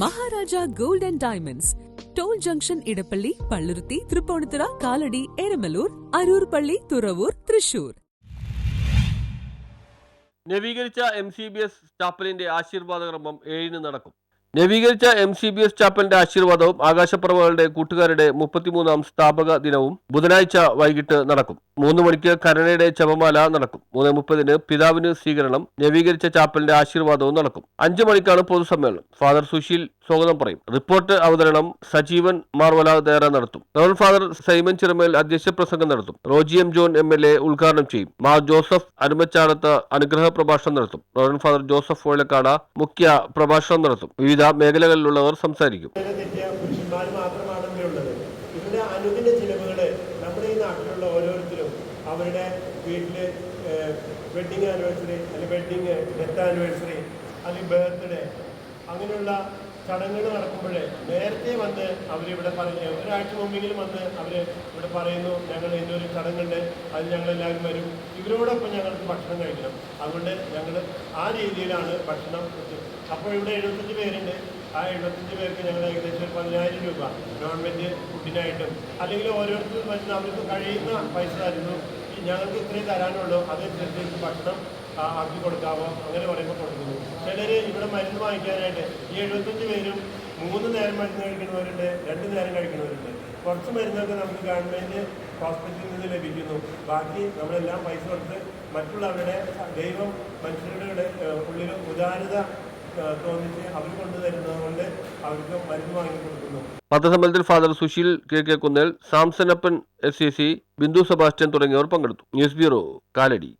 Maharaja gold and diamonds. Toll junction Edappally Palluruthy Tripunithura Kalady Eramalloor Aroor പള്ളി തുറവൂർ തൃശൂർ. നവീകരിച്ച M C B S ചാപ്പലിന്റെ ആശീർവാദ കർമ്മം ഏഴിന് നടക്കും. നവീകരിച്ച എം സി ബി എസ് ചാപ്പലിന്റെ ആശീർവാദവും ആകാശപ്പറവുകളുടെ കൂട്ടുകാരുടെ മുപ്പത്തിമൂന്നാം സ്ഥാപക ദിനവും ബുധനാഴ്ച വൈകിട്ട് നടക്കും. മൂന്ന് മണിക്ക് കരുണയുടെ ജപമാല നടക്കും. മൂന്ന് മുപ്പതിന് പിതാവിന് സ്വീകരണം നവീകരിച്ച ചാപ്പലിന്റെ ആശീർവാദവും നടക്കും. അഞ്ചു മണിക്കാണ് പൊതുസമ്മേളനം. ഫാദർ സുശീൽ സ്വാഗതം പറയും. റിപ്പോർട്ട് അവതരണം സജീവൻ മാർവല ദേറ നടത്തും. റവൽ ഫാദർ സൈമൻ ചിറമേൽ അധ്യക്ഷ പ്രസംഗം നടത്തും. Roji M John M L A ഉദ്ഘാടനം ചെയ്യും. മാർ ജോസഫ് അനുമച്ചാടത്ത് അനുഗ്രഹ പ്രഭാഷണം നടത്തും. റവൽ ഫാദർ ജോസഫ് ഓയിലക്കാട മുഖ്യ പ്രഭാഷണം നടത്തും. വിവിധ മേഖലകളിലുള്ളവർ സംസാരിക്കും. ഇവരുടെ നമ്മുടെ ഈ നാട്ടിലുള്ള അവരുടെ അങ്ങനെയുള്ള ചടങ്ങുകൾ നടക്കുമ്പോൾ നേരത്തെ വന്ന് അവരിവിടെ പറഞ്ഞ് ഒരാഴ്ച മുമ്പെങ്കിലും വന്ന് അവർ ഇവിടെ പറയുന്നു ഞങ്ങൾ ഇന്നൊരു ചടങ്ങുണ്ട് അത് ഞങ്ങളെല്ലാവരും വരും. ഇവരോടൊപ്പം ഞങ്ങൾക്ക് ഭക്ഷണം കഴിക്കണം. അതുകൊണ്ട് ഞങ്ങൾ ആ രീതിയിലാണ് ഭക്ഷണം. അപ്പോൾ ഇവിടെ എഴുപത്തഞ്ച് പേരുണ്ട്. ആ എഴുപത്തഞ്ച് പേർക്ക് ഞങ്ങൾ ഏകദേശം പതിനായിരം രൂപ ഗവൺമെന്റ് ഫുഡിനായിട്ടും അല്ലെങ്കിൽ ഓരോരുത്തരും വരുന്ന അവർക്ക് കഴിയുന്ന പൈസ തരുന്നു ഞങ്ങൾക്ക് ഇത്രയും തരാനുള്ളൂ. അതനുസരിച്ച് ഭക്ഷണം ആക്കി കൊടുക്കാവോ അങ്ങനെ പറയുമ്പോൾ കൊടുക്കുന്നു. ചിലർ ഇവിടെ മരുന്ന് വാങ്ങിക്കാനായിട്ട് ഈ എഴുപത്തഞ്ച് പേരും മൂന്ന് നേരം മരുന്ന് കഴിക്കുന്നവരുണ്ട് രണ്ട് നേരം കഴിക്കുന്നവരുണ്ട്. കുറച്ച് മരുന്നൊക്കെ നമുക്ക് ഗവൺമെന്റ് ഹോസ്പിറ്റലിൽ നിന്ന് ലഭിക്കുന്നു. ബാക്കി നമ്മളെല്ലാം പൈസ കൊടുത്ത് മറ്റുള്ളവരുടെ ദൈവം മനുഷ്യരുടെ ഉള്ളിൽ ഉദാരത തോന്നിച്ച് അവർ കൊടുക്കുന്നു. Father Susheel Kizhakkekunnel Samsanappan S C C Bindu Sebastian തുടങ്ങിയവർ പങ്കെടുത്തു. News bureau Kalady.